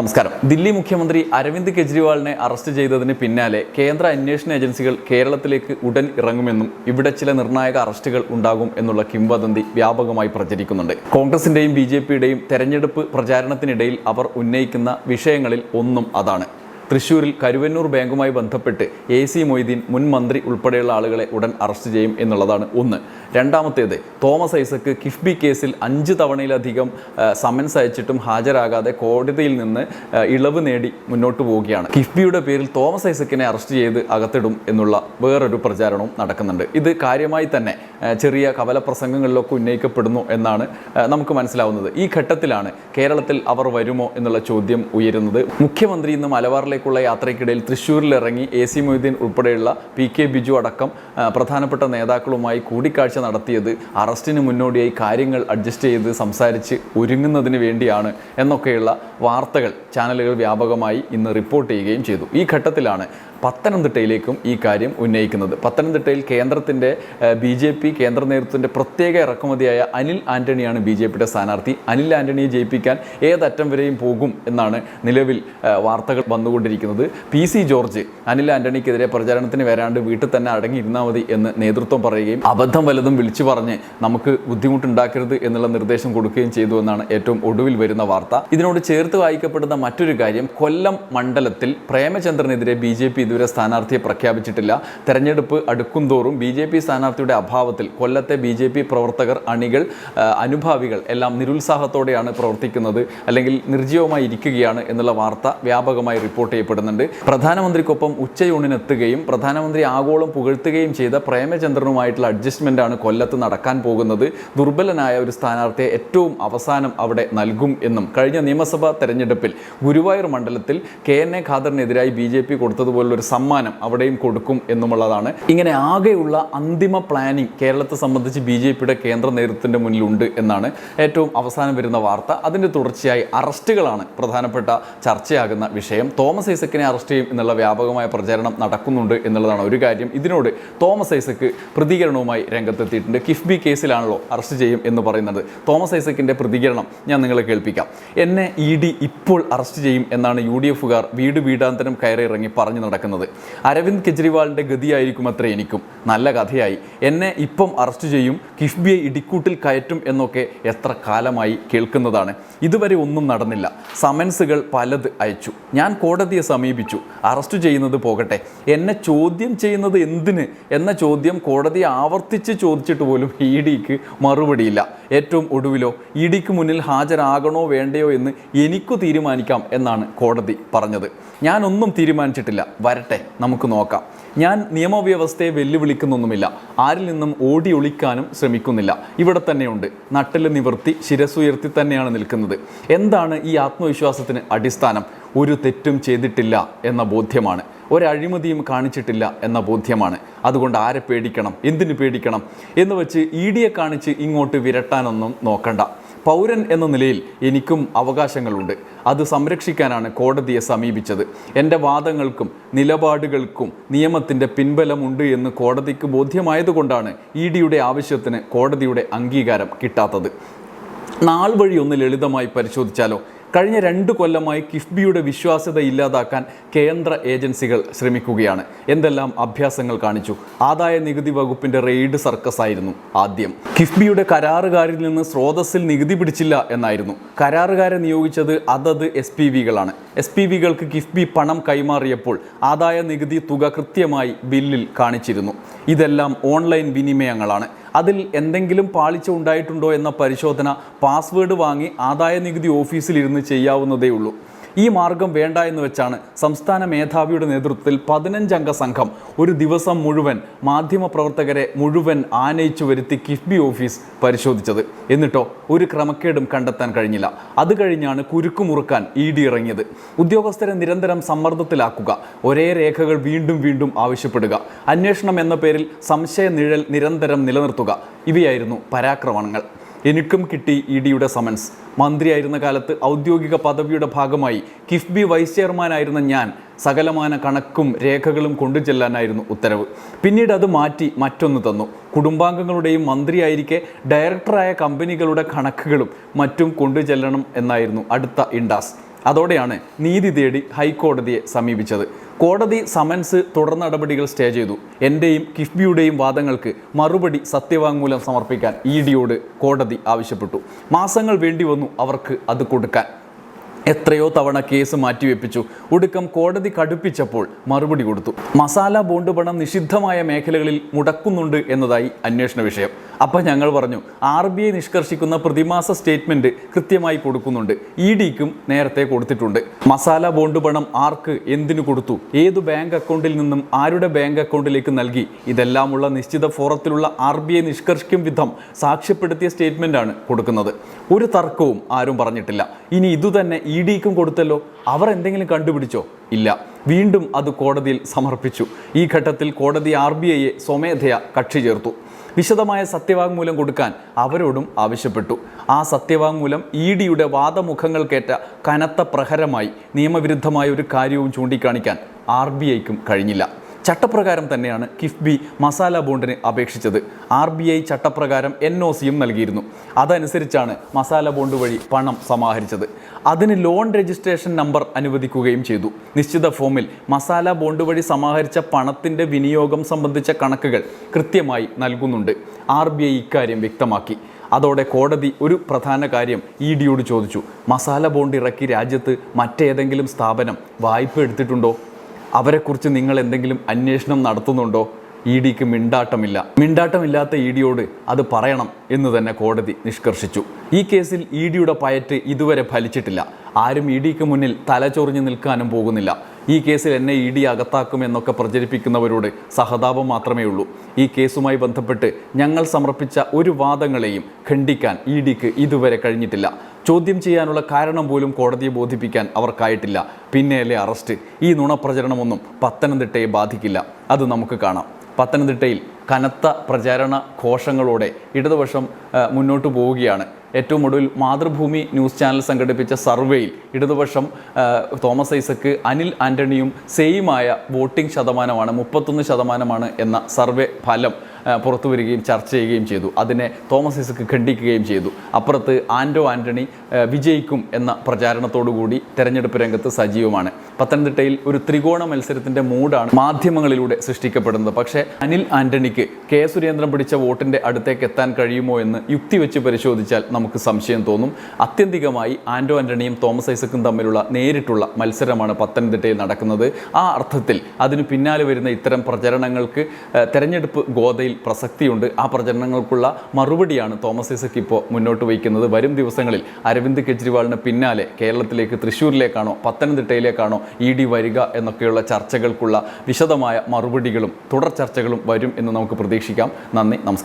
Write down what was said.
നമസ്കാരം. ദില്ലി മുഖ്യമന്ത്രി അരവിന്ദ് കെജ്രിവാളിനെ അറസ്റ്റ് ചെയ്തതിന് പിന്നാലെ കേന്ദ്ര അന്വേഷണ ഏജൻസികൾ കേരളത്തിലേക്ക് ഉടൻ ഇറങ്ങുമെന്നും ഇവിടെ ചില നിർണായക അറസ്റ്റുകൾ ഉണ്ടാകും എന്നുള്ള കിംവദന്തി വ്യാപകമായി പ്രചരിക്കുന്നുണ്ട്. കോൺഗ്രസിന്റെയും ബി ജെ പിയുടെയും തെരഞ്ഞെടുപ്പ് പ്രചാരണത്തിനിടയിൽ അവർ ഉന്നയിക്കുന്ന വിഷയങ്ങളിൽ ഒന്നും അതാണ്. തൃശൂരിൽ കരുവന്നൂർ ബാങ്കുമായി ബന്ധപ്പെട്ട് എ സി മൊയ്തീൻ മുൻ മന്ത്രി ഉൾപ്പെടെയുള്ള ആളുകളെ ഉടൻ അറസ്റ്റ് ചെയ്യും എന്നുള്ളതാണ് ഒന്ന്. രണ്ടാമത്തേത് തോമസ് ഐസക്ക് കിഫ്ബി കേസിൽ അഞ്ച് തവണയിലധികം സമൻസ് അയച്ചിട്ടും ഹാജരാകാതെ കോടതിയിൽ നിന്ന് ഇളവ് നേടി മുന്നോട്ട് പോവുകയാണ്. കിഫ്ബിയുടെ പേരിൽ തോമസ് ഐസക്കിനെ അറസ്റ്റ് ചെയ്ത് അകത്തിടും എന്നുള്ള വേറൊരു പ്രചാരണവും നടക്കുന്നുണ്ട്. ഇത് കാര്യമായി തന്നെ ചെറിയ ചെറിയ കവലപ്രസംഗങ്ങളിലൊക്കെ ഉന്നയിക്കപ്പെടുന്നു എന്നാണ് നമുക്ക് മനസ്സിലാവുന്നത്. ഈ ഘട്ടത്തിലാണ് കേരളത്തിൽ അവർ വരുമോ എന്നുള്ള ചോദ്യം ഉയരുന്നത്. മുഖ്യമന്ത്രി ഇന്ന് മലബാറിലേക്കുള്ള യാത്രയ്ക്കിടയിൽ തൃശ്ശൂരിൽ ഇറങ്ങി എ സി മൊയ്തീൻ ഉൾപ്പെടെയുള്ള പി കെ ബിജു അടക്കം പ്രധാനപ്പെട്ട നേതാക്കളുമായി കൂടിക്കാഴ്ച നടത്തിയത് അറസ്റ്റിന് മുന്നോടിയായി കാര്യങ്ങൾ അഡ്ജസ്റ്റ് ചെയ്ത് സംസാരിച്ച് ഒരുങ്ങുന്നതിന് വേണ്ടിയാണ് എന്നൊക്കെയുള്ള വാർത്തകൾ ചാനലുകൾ വ്യാപകമായി ഇന്ന് റിപ്പോർട്ട് ചെയ്യുകയും ചെയ്തു. ഈ ഘട്ടത്തിലാണ് പത്തനംതിട്ടയിലേക്കും ഈ കാര്യം ഉന്നയിക്കുന്നത്. പത്തനംതിട്ടയിൽ കേന്ദ്രത്തിന്റെ ബി ജെ പി കേന്ദ്ര നേതൃത്വത്തിന്റെ പ്രത്യേക ഇറക്കുമതിയായ അനിൽ ആന്റണിയാണ് ബി ജെ പിയുടെ സ്ഥാനാർത്ഥി. അനിൽ ആന്റണിയെ ജയിപ്പിക്കാൻ ഏതറ്റം വരെയും പോകും എന്നാണ് നിലവിൽ വാർത്തകൾ വന്നുകൊണ്ടിരിക്കുന്നത്. പി സി ജോർജ് അനിൽ ആന്റണിക്കെതിരെ പ്രചാരണത്തിന് വരാണ്ട് വീട്ടിൽ തന്നെ അടങ്ങിയിരുന്നാൽ മതി എന്ന് നേതൃത്വം പറയുകയും അബദ്ധം വലതും വിളിച്ചു പറഞ്ഞ് നമുക്ക് ബുദ്ധിമുട്ടുണ്ടാക്കരുത് എന്നുള്ള നിർദ്ദേശം കൊടുക്കുകയും ചെയ്തു എന്നാണ് ഏറ്റവും ഒടുവിൽ വരുന്ന വാർത്ത. ഇതിനോട് ചേർത്ത് വായിക്കപ്പെടുന്ന മറ്റൊരു കാര്യം കൊല്ലം മണ്ഡലത്തിൽ പ്രേമചന്ദ്രനെതിരെ ബി ജെ പി ഇതുവരെ സ്ഥാനാർത്ഥിയെ പ്രഖ്യാപിച്ചിട്ടില്ല. തെരഞ്ഞെടുപ്പ് അടുക്കും തോറും ബി ജെ പി സ്ഥാനാർത്ഥിയുടെ അഭാവത്തിൽ കൊല്ലത്തെ ബി ജെ പി പ്രവർത്തകർ അണികൾ അനുഭാവികൾ എല്ലാം നിരുത്സാഹത്തോടെയാണ് പ്രവർത്തിക്കുന്നത് അല്ലെങ്കിൽ നിർജീവമായി ഇരിക്കുകയാണ് എന്നുള്ള വാർത്ത വ്യാപകമായി റിപ്പോർട്ട് ചെയ്യപ്പെടുന്നുണ്ട്. പ്രധാനമന്ത്രിക്കൊപ്പം ഉച്ചയൂണിനെത്തുകയും പ്രധാനമന്ത്രി ആഗോളം പുകഴ്ത്തുകയും ചെയ്ത പ്രേമചന്ദ്രനുമായിട്ടുള്ള അഡ്ജസ്റ്റ്മെന്റ് ആണ് കൊല്ലത്ത് നടക്കാൻ പോകുന്നത്. ദുർബലനായ ഒരു സ്ഥാനാർത്ഥിയെ ഏറ്റവും അവസാനം അവിടെ നൽകും എന്നും. കഴിഞ്ഞ നിയമസഭാ തെരഞ്ഞെടുപ്പിൽ ഗുരുവായൂർ മണ്ഡലത്തിൽ കെ എൻ എ ഖാദറിനെതിരായി ബി ജെ പി കൊടുത്തതുപോലുള്ള ഒരു സമ്മാനം അവിടെയും കൊടുക്കും എന്നുമുള്ളതാണ്. ഇങ്ങനെ ആകെയുള്ള അന്തിമ പ്ലാനിംഗ് കേരളത്തെ സംബന്ധിച്ച് ബി ജെ പിയുടെ കേന്ദ്ര നേതൃത്വത്തിന്റെ മുന്നിലുണ്ട് എന്നാണ് ഏറ്റവും അവസാനം വരുന്ന വാർത്ത. അതിന്റെ തുടർച്ചയായി അറസ്റ്റുകളാണ് പ്രധാനപ്പെട്ട ചർച്ചയാകുന്ന വിഷയം. തോമസ് ഐസക്കിനെ അറസ്റ്റ് ചെയ്യും എന്നുള്ള വ്യാപകമായ പ്രചാരണം നടക്കുന്നുണ്ട് എന്നുള്ളതാണ് ഒരു കാര്യം. ഇതിനോട് തോമസ് ഐസക്ക് പ്രതികരണവുമായി രംഗത്തെത്തിയിട്ടുണ്ട്. കിഫ്ബി കേസിലാണല്ലോ അറസ്റ്റ് ചെയ്യും എന്ന് പറയുന്നത്. തോമസ് ഐസക്കിന്റെ പ്രതികരണം ഞാൻ നിങ്ങളെ കേൾപ്പിക്കാം. എന്നെ ഇ ഡി ഇപ്പോൾ അറസ്റ്റ് ചെയ്യും എന്നാണ് യു ഡി എഫുകാർ വീട് വീടാന്തരം കയറി ഇറങ്ങി പറഞ്ഞു നടക്കുന്നത്. അരവിന്ദ് കെജ്രിവാളിന്റെ ഗതിയായിരിക്കും അത്ര എനിക്കും. നല്ല കഥയായി. എന്നെ ഇപ്പം അറസ്റ്റ് ചെയ്യും കിഫ്ബിയെ ഇടിക്കൂട്ടിൽ കയറ്റും എന്നൊക്കെ എത്ര കാലമായി കേൾക്കുന്നതാണ്. ഇതുവരെ ഒന്നും നടന്നില്ല. സമൻസുകൾ പലത് അയച്ചു. ഞാൻ കോടതിയെ സമീപിച്ചു. അറസ്റ്റ് ചെയ്യുന്നത് പോകട്ടെ. എന്നെ ചോദ്യം ചെയ്യുന്നത് എന്തിന്? എന്ന ചോദ്യം കോടതി ആവർത്തിച്ച് ചോദിച്ചിട്ട് പോലും ഇ ഡിക്ക് മറുപടിയില്ല. ഏറ്റവും ഒടുവിലോ ഇ ഡിക്ക് മുന്നിൽ ഹാജരാകണോ വേണ്ടയോ എന്ന് എനിക്കു തീരുമാനിക്കാം എന്നാണ് കോടതി പറഞ്ഞത്. ഞാനൊന്നും തീരുമാനിച്ചിട്ടില്ല. വരട്ടെ നമുക്ക് നോക്കാം. ഞാൻ നിയമവ്യവസ്ഥയെ വെല്ലുവിളിക്കുന്നൊന്നുമില്ല. ആരിൽ നിന്നും ഓടി ഒളിക്കാനും ശ്രമിക്കുന്നില്ല. ഇവിടെ തന്നെയുണ്ട്. നട്ടിൽ നിവർത്തി ശിരസുയർത്തി തന്നെയാണ് നിൽക്കുന്നത്. എന്താണ് ഈ ആത്മവിശ്വാസത്തിന് അടിസ്ഥാനം? ഒരു തെറ്റും ചെയ്തിട്ടില്ല എന്ന ബോധ്യമാണ്. ഒരഴിമതിയും കാണിച്ചിട്ടില്ല എന്ന ബോധ്യമാണ്. അതുകൊണ്ട് ആരെ പേടിക്കണം? എന്തിനു പേടിക്കണം? എന്ന് വെച്ച് ഇ ഡിയെ കാണിച്ച് ഇങ്ങോട്ട് വിരട്ടാനൊന്നും നോക്കണ്ട. പൗരൻ എന്ന നിലയിൽ എനിക്കും അവകാശങ്ങളുണ്ട്. അത് സംരക്ഷിക്കാനാണ് കോടതിയെ സമീപിച്ചത്. എന്റെ വാദങ്ങൾക്കും നിലപാടുകൾക്കും നിയമത്തിന്റെ പിൻബലമുണ്ട് എന്ന് കോടതിക്ക് ബോധ്യമായതുകൊണ്ടാണ് ഇ ഡിയുടെ ആവശ്യത്തിന് കോടതിയുടെ അംഗീകാരം കിട്ടാത്തത്. നാൾ വഴി ഒന്ന് ലളിതമായി പരിശോധിച്ചാലോ? കഴിഞ്ഞ രണ്ട് കൊല്ലമായി കിഫ്ബിയുടെ വിശ്വാസ്യത ഇല്ലാതാക്കാൻ കേന്ദ്ര ഏജൻസികൾ ശ്രമിക്കുകയാണ്. എന്തെല്ലാം അഭ്യാസങ്ങൾ കാണിച്ചു? ആദായ നികുതി വകുപ്പിന്റെ റെയ്ഡ് സർക്കസ് ആയിരുന്നു ആദ്യം. കിഫ്ബിയുടെ കരാറുകാരിൽ നിന്ന് സ്രോതസ്സിൽ നികുതി പിടിച്ചില്ല എന്നായിരുന്നു. കരാറുകാരെ നിയോഗിച്ചത് അതത് എസ് പി വികളാണ്. എസ് പി വികൾക്ക് കിഫ്ബി പണം കൈമാറിയപ്പോൾ ആദായ നികുതി തുക കൃത്യമായി ബില്ലിൽ കാണിച്ചിരുന്നു. ഇതെല്ലാം ഓൺലൈൻ വിനിമയങ്ങളാണ്. അതിൽ എന്തെങ്കിലും പാളിച്ച ഉണ്ടായിട്ടുണ്ടോ എന്ന പരിശോധന പാസ്വേഡ് വാങ്ങി ആദായ നികുതി ഓഫീസിലിരുന്ന് ചെയ്യാവുന്നതേ ഉള്ളൂ ഈ മാർഗം വേണ്ട എന്ന് വെച്ചാണ് സംസ്ഥാന മേധാവിയുടെ നേതൃത്വത്തിൽ പതിനഞ്ചംഗ സംഘം ഒരു ദിവസം മുഴുവൻ മാധ്യമപ്രവർത്തകരെ മുഴുവൻ ആനയിച്ചു വരുത്തി കിഫ്ബി ഓഫീസ് പരിശോധിച്ചത്. എന്നിട്ടോ ഒരു ക്രമക്കേടും കണ്ടെത്താൻ കഴിഞ്ഞില്ല. അത് കഴിഞ്ഞാണ് കുരുക്കുമുറുക്കാൻ ഇ ഡി ഇറങ്ങിയത്. ഉദ്യോഗസ്ഥരെ നിരന്തരം സമ്മർദ്ദത്തിലാക്കുക. ഒരേ രേഖകൾ വീണ്ടും വീണ്ടും ആവശ്യപ്പെടുക. അന്വേഷണം എന്ന പേരിൽ സംശയ നിഴൽ നിരന്തരം നിലനിർത്തുക. ഇവയായിരുന്നു പരാക്രമണങ്ങൾ. എനിക്കും കിട്ടി ഇ ഡിയുടെ സമൻസ്. മന്ത്രിയായിരുന്ന കാലത്ത് ഔദ്യോഗിക പദവിയുടെ ഭാഗമായി കിഫ്ബി വൈസ് ചെയർമാനായിരുന്ന ഞാൻ സകലമാന കണക്കും രേഖകളും കൊണ്ടുചെല്ലാനായിരുന്നു ഉത്തരവ്. പിന്നീട് അത് മാറ്റി മറ്റൊന്ന് തന്നു. കുടുംബാംഗങ്ങളുടെയും മന്ത്രിയായിരിക്കെ ഡയറക്ടറായ കമ്പനികളുടെ കണക്കുകളും മറ്റും കൊണ്ടുചെല്ലണം എന്നായിരുന്നു അടുത്ത ഇൻഡാസ്. അതോടെയാണ് നീതി തേടി ഹൈക്കോടതിയെ സമീപിച്ചത്. കോടതി സമൻസ് തുടർ നടപടികൾ സ്റ്റേ ചെയ്തു. എന്റെയും കിഫ്ബിയുടെയും വാദങ്ങൾക്ക് മറുപടി സത്യവാങ്മൂലം സമർപ്പിക്കാൻ ഇ ഡിയോട് കോടതി ആവശ്യപ്പെട്ടു. മാസങ്ങൾ വേണ്ടി വന്നു അവർക്ക് അത് കൊടുക്കാൻ. എത്രയോ തവണ കേസ് മാറ്റിവെപ്പിച്ചു. ഒടുക്കം കോടതി കടുപ്പിച്ചപ്പോൾ മറുപടി കൊടുത്തു. മസാല ബോണ്ട് പണം നിഷിദ്ധമായ മേഖലകളിൽ മുടക്കുന്നുണ്ട് എന്നതായി അന്വേഷണ വിഷയം. അപ്പം ഞങ്ങൾ പറഞ്ഞു ആർ ബി ഐ നിഷ്കർഷിക്കുന്ന പ്രതിമാസ സ്റ്റേറ്റ്മെന്റ് കൃത്യമായി കൊടുക്കുന്നുണ്ട്. ഇ ഡിക്കും നേരത്തെ കൊടുത്തിട്ടുണ്ട്. മസാല ബോണ്ട് പണം ആർക്ക് എന്തിനു കൊടുത്തു? ഏത് ബാങ്ക് അക്കൗണ്ടിൽ നിന്നും ആരുടെ ബാങ്ക് അക്കൗണ്ടിലേക്ക് നൽകി? ഇതെല്ലാമുള്ള നിശ്ചിത ഫോറത്തിലുള്ള ആർ ബി ഐ നിഷ്കർഷിക്കും വിധം സാക്ഷ്യപ്പെടുത്തിയ സ്റ്റേറ്റ്മെന്റാണ് കൊടുക്കുന്നത്. ഒരു തർക്കവും ആരും പറഞ്ഞിട്ടില്ല. ഇനി ഇതുതന്നെ ഇ ഡിക്കും കൊടുത്തല്ലോ? അവർ എന്തെങ്കിലും കണ്ടുപിടിച്ചോ? ഇല്ല. വീണ്ടും അത് കോടതിയിൽ സമർപ്പിച്ചു. ഈ ഘട്ടത്തിൽ കോടതി ആർ ബി ഐയെ സ്വമേധയാ കക്ഷി ചേർത്തു. വിശദമായ സത്യവാങ്മൂലം കൊടുക്കാൻ അവരോടും ആവശ്യപ്പെട്ടു. ആ സത്യവാങ്മൂലം ഇ ഡിയുടെ വാദമുഖങ്ങൾക്കേറ്റ കനത്ത പ്രഹരമായി നിയമവിരുദ്ധമായ ഒരു കാര്യവും ചൂണ്ടിക്കാണിക്കാൻ ആർ ബി ഐക്കും കഴിഞ്ഞില്ല. ചട്ടപ്രകാരം തന്നെയാണ് കിഫ്ബി മസാല ബോണ്ടിന് അപേക്ഷിച്ചത്. ആർ ബി ഐ ചട്ടപ്രകാരം എൻ ഒ സിയും നൽകിയിരുന്നു. അതനുസരിച്ചാണ് മസാല ബോണ്ട് വഴി പണം സമാഹരിച്ചത്. അതിന് ലോൺ രജിസ്ട്രേഷൻ നമ്പർ അനുവദിക്കുകയും ചെയ്തു. നിശ്ചിത ഫോമിൽ മസാല ബോണ്ട് വഴി സമാഹരിച്ച പണത്തിന്റെ വിനിയോഗം സംബന്ധിച്ച കണക്കുകൾ കൃത്യമായി നൽകുന്നുണ്ട്. ആർ ബി ഐ ഇക്കാര്യം വ്യക്തമാക്കി. അതോടെ കോടതി ഒരു പ്രധാന കാര്യം ഇ ഡിയോട് ചോദിച്ചു. മസാല ബോണ്ട് ഇറക്കി രാജ്യത്ത് മറ്റേതെങ്കിലും സ്ഥാപനം വായ്പ എടുത്തിട്ടുണ്ടോ? അവരെക്കുറിച്ച് നിങ്ങൾ എന്തെങ്കിലും അന്വേഷണം നടത്തുന്നുണ്ടോ? ഇ ഡിക്ക് മിണ്ടാട്ടമില്ല. മിണ്ടാട്ടമില്ലാത്ത ഇ ഡിയോട് അത് പറയണം എന്ന് തന്നെ കോടതി നിഷ്കർഷിച്ചു. ഈ കേസിൽ ഇ ഡിയുടെ പയറ്റ് ഇതുവരെ ഫലിച്ചിട്ടില്ല. ആരും ഇ ഡിക്ക് മുന്നിൽ തലചൊറിഞ്ഞു നിൽക്കാനും പോകുന്നില്ല. ഈ കേസിൽ എന്നെ ഇ ഡി അകത്താക്കുമെന്നൊക്കെ പ്രചരിപ്പിക്കുന്നവരോട് സഹതാപം മാത്രമേ ഉള്ളൂ. ഈ കേസുമായി ബന്ധപ്പെട്ട് ഞങ്ങൾ സമർപ്പിച്ച ഒരു വാദങ്ങളെയും ഖണ്ഡിക്കാൻ ഇ ഡിക്ക് ഇതുവരെ കഴിഞ്ഞിട്ടില്ല. ചോദ്യം ചെയ്യാനുള്ള കാരണം പോലും കോടതിയെ ബോധിപ്പിക്കാൻ അവർക്കായിട്ടില്ല. പിന്നെയല്ലേ അറസ്റ്റ്. ഈ നുണപ്രചരണമൊന്നും പത്തനംതിട്ടയെ ബാധിക്കില്ല. അത് നമുക്ക് കാണാം. പത്തനംതിട്ടയിൽ കനത്ത പ്രചാരണ ഘോഷങ്ങളോടെ ഇടതുപക്ഷം മുന്നോട്ട് പോവുകയാണ്. ഏറ്റവും ഒടുവിൽ മാതൃഭൂമി ന്യൂസ് ചാനൽ സംഘടിപ്പിച്ച സർവേയിൽ ഇടതുപക്ഷം തോമസ് ഐസക്ക് അനിൽ ആന്റണിയും സെയിമായ വോട്ടിംഗ് ശതമാനമാണ് മുപ്പത്തൊന്ന് ശതമാനമാണ് എന്ന സർവേ ഫലം പുറത്തു വരികയും ചർച്ച ചെയ്യുകയും ചെയ്തു. അതിനെ തോമസ് ഐസക്ക് ഖണ്ഡിക്കുകയും ചെയ്തു. അപ്പുറത്ത് ആൻഡോ ആന്റണി വിജയിക്കും എന്ന പ്രചാരണത്തോടുകൂടി തെരഞ്ഞെടുപ്പ് രംഗത്ത് സജീവമാണ്. പത്തനംതിട്ടയിൽ ഒരു ത്രികോണ മത്സരത്തിന്റെ മൂഡാണ് മാധ്യമങ്ങളിലൂടെ സൃഷ്ടിക്കപ്പെടുന്നത്. പക്ഷേ അനിൽ ആന്റണിക്ക് കെ സുരേന്ദ്രൻ പിടിച്ച വോട്ടിന്റെ അടുത്തേക്ക് എത്താൻ കഴിയുമോ എന്ന് യുക്തി വെച്ച് പരിശോധിച്ചാൽ നമുക്ക് സംശയം തോന്നും. അത്യന്തികമായി ആന്റോ ആന്റണിയും തോമസ് ഐസക്കും തമ്മിലുള്ള നേരിട്ടുള്ള മത്സരമാണ് പത്തനംതിട്ടയിൽ നടക്കുന്നത്. ആ അർത്ഥത്തിൽ അതിന് പിന്നാലെ വരുന്ന ഇത്തരം പ്രചരണങ്ങൾക്ക് തെരഞ്ഞെടുപ്പ് ഗോതയിൽ പ്രസക്തിയുണ്ട്. ആ പ്രചരണങ്ങൾക്കുള്ള മറുപടിയാണ് തോമസ് ഐസക് ഇപ്പോൾ മുന്നോട്ട് വയ്ക്കുന്നത്. വരും ദിവസങ്ങളിൽ അരവിന്ദ് കെജ്രിവാളിന് പിന്നാലെ കേരളത്തിലേക്ക് തൃശ്ശൂരിലേക്കാണോ പത്തനംതിട്ടയിലേക്കാണോ ഇ ഡി വരിക എന്നൊക്കെയുള്ള ചർച്ചകൾക്കുള്ള വിശദമായ മറുപടികളും തുടർ ചർച്ചകളും വരും എന്ന് നമുക്ക് പ്രതീക്ഷിക്കാം. നന്ദി നമസ്കാരം.